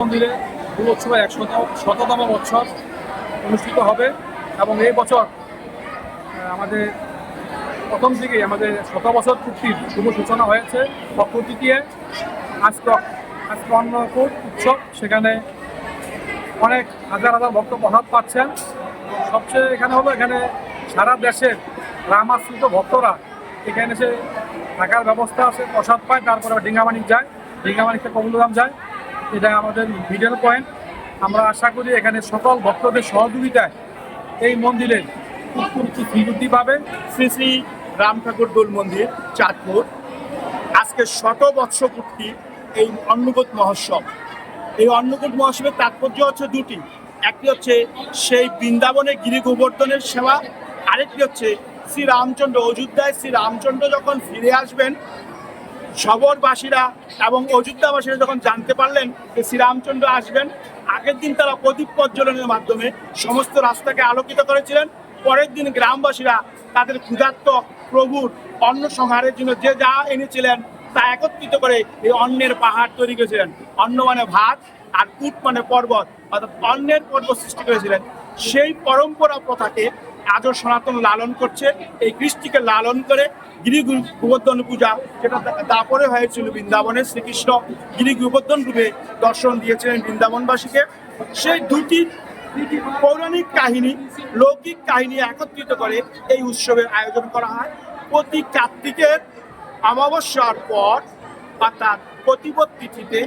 মন্দিরে দুর্গোৎসবে একশো শততম বছর অনুষ্ঠিত হবে এবং এই বছর আমাদের প্রথম থেকেই আমাদের শত বছর চুক্তির শুভ সূচনা হয়েছে প্রকৃতিতে আজকে আজকে অন্নকূট উৎসব। সেখানে অনেক হাজার হাজার ভক্ত প্রসাদ পাচ্ছেন। সবচেয়ে এখানে হলো এখানে সারা দেশের রামাশ্রিত ভক্তরা এখানে এসে থাকার ব্যবস্থা আছে। প্রসাদ পায়, তারপরে ডিঙ্গামানিক যায়। ডিঙ্গামানিক কমলগ্রাম যায়। এটা আমাদের মিডল পয়েন্ট আমরা আশা করি এখানে সকল ভক্তদের সহযোগিতায় এই মন্দিরের শ্রীবৃদ্ধি পাবে। শ্রী শ্রী রাম ঠাকুর দোল মন্দির, চাঁদপুর। আজকে শত বৎস পূর্তি এই অন্নকূট মহোৎসব। এই অন্নকূট মহোৎসবের তাৎপর্য হচ্ছে দুটি। একটি হচ্ছে সেই বৃন্দাবনে গিরি গোবর্ধনের সেবা। আরেকটি হচ্ছে শ্রী রামচন্দ্র অযোধ্যায় শ্রী রামচন্দ্র যখন ফিরে আসবেন শবরবাসীরা এবং অযোধ্যাবাসীরা যখন জানতে পারলেন যে শ্রীরামচন্দ্র আসবেন, আগের দিন তারা প্রদীপ প্রজ্বলনের মাধ্যমে সমস্ত রাস্তাকে আলোকিত করেছিলেন। পরের দিন গ্রামবাসীরা তাদের ক্ষুধার্ত প্রভুর অন্ন সংহারের জন্য যে যা এনেছিলেন তা একত্রিত করে এই অন্নের পাহাড় তৈরি করেছিলেন। অন্ন মানে ভাত আর কূট মানে পর্বত, অর্থাৎ অন্নের পর্বত সৃষ্টি করেছিলেন। সেই পরম্পরা প্রথাকে আজও সনাতন লালন করছে, এই কৃষ্টিকে লালন করে গিরি গোবর্ধন পূজা যেটা দাপরে হয়েছিল বৃন্দাবনে শ্রীকৃষ্ণ গিরি গোবর্ধন রূপে দর্শন দিয়েছিলেন বৃন্দাবনবাসীকে। সেই দুটি পৌরাণিক কাহিনী, লৌকিক কাহিনী একত্রিত করে এই উৎসবের আয়োজন করা হয়। প্রতি কার্তিকের অমাবস্যার পর, অর্থাৎ প্রতিপদ তিথিতে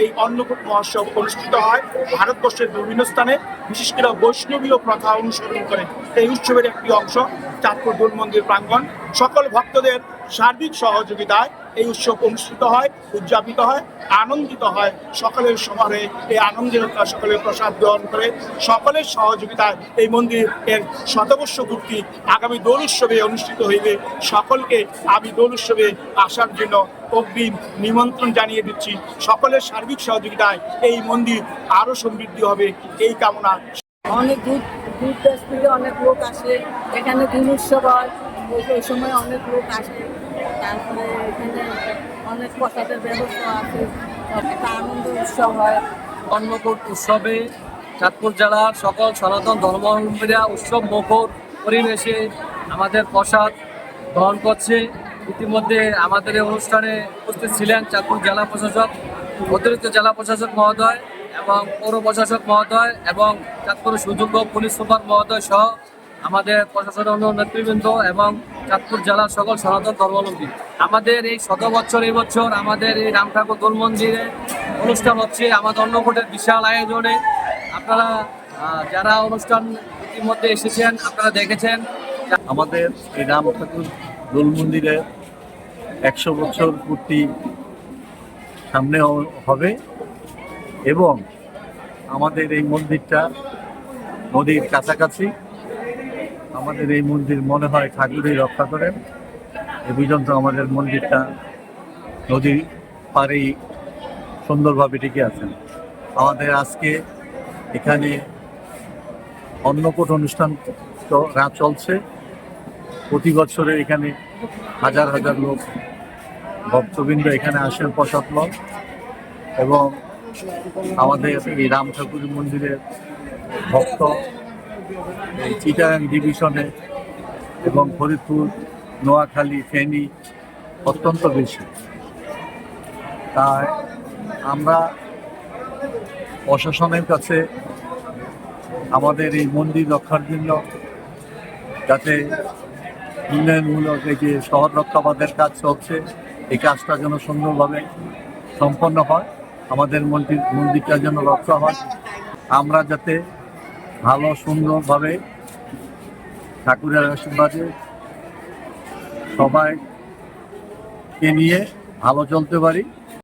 এই অন্নকূট মহোৎসব অনুষ্ঠিত হয়। ভারতবর্ষের বিভিন্ন স্থানে, বিশেষ করে বৈষ্ণবীয় প্রথা অনুসরণ করে। এই উৎসবের একটি অংশ চাঁদপুর দোল মন্দির প্রাঙ্গণ। সকল ভক্তদের সার্বিক সহযোগিতায় এই উৎসব অনুষ্ঠিত হয়, উদযাপিত হয়, আনন্দিত হয় সকলের সমারোহে এই আনন্দের সকলের প্রসাদ গ্রহণ করে সকলের সহযোগিতায় এই মন্দির এর শতবর্ষ পূর্তি আগামী দোল উৎসবে অনুষ্ঠিত হইবে। সকলকে আমি দোল উৎসবে আসার জন্য অগ্রিম নিমন্ত্রণ জানিয়ে দিচ্ছি। সকলের সার্বিক সহযোগিতায় এই মন্দির আরও সমৃদ্ধি হবে। এই কামনা। অনেক দূর দূর দেশ থেকে অনেক লোক আসে। এখানে দিন উৎসব হয়। ওই সময় অনেক লোক আসে। তারপরে এখানে অনেক প্রসাদের ব্যবস্থা আছে, একটা আনন্দ উৎসব হয়। অন্নকূট উৎসবে চাঁদপুর জেলার সকল সনাতন ধর্মাবলম্বীরা উৎসব মুখর পরিবেশে আমাদের প্রসাদ গ্রহণ করছে। ইতিমধ্যে আমাদের এই অনুষ্ঠানে উপস্থিত ছিলেন চাঁদপুর জেলা প্রশাসক, অতিরিক্ত জেলা প্রশাসক মহোদয় এবং পৌর প্রশাসক মহোদয় এবং চাঁদপুর সুযোগ্য পুলিশ সুপার মহোদয় সহ আমাদের প্রশাসনের অন্য নেতৃবৃন্দ এবং চাঁদপুর জেলার সকল সনাতন ধর্মাবলম্বী। আমাদের এই শত বছর, এই বছর আমাদের এই রাম ঠাকুর দোল মন্দিরে অনুষ্ঠান হচ্ছে, আমাদের অন্নকূটের বিশাল আয়োজনে। আপনারা যারা অনুষ্ঠান ইতিমধ্যে এসেছেন, আপনারা দেখেছেন। আমাদের এই রাম ঠাকুর দোল মন্দিরে একশো বছর পূর্তি সামনে হবে এবং আমাদের এই মন্দিরটা নদীর কাছাকাছি আমাদের এই মন্দির মনে হয় ঠাকুরই রক্ষা করেন এ পর্যন্ত আমাদের মন্দিরটা নদীর পাড়েই সুন্দরভাবে টিকে আছেন আমাদের আজকে এখানে অন্নকূট অনুষ্ঠান চ- রা- চলছে। প্রতি বছরে এখানে হাজার হাজার লোক ভক্তবৃন্দ এখানে আসেন প্রসাদ লোক এবং আমাদের এই রাম ঠাকুর মন্দিরের ভক্ত এই চিটাগাং ডিভিশনে এবং ফরিদপুর, নোয়াখালী, ফেনী অত্যন্ত বেশি। তাই আমরা প্রশাসনের কাছে আমাদের এই মন্দির রক্ষার জন্য যাতে উন্নয়নমূলক এই যে শহর রক্ষাবাদের কাজ চলছে, এই কাজটা যেন সুন্দরভাবে সম্পন্ন হয়, আমাদের মন্দির মন্দিরটা যেন রক্ষা হয়। আমরা যাতে ভালো সুন্দরভাবে ঠাকুরের আশীর্বাদে সবাইকে নিয়ে ভালো চলতে পারি।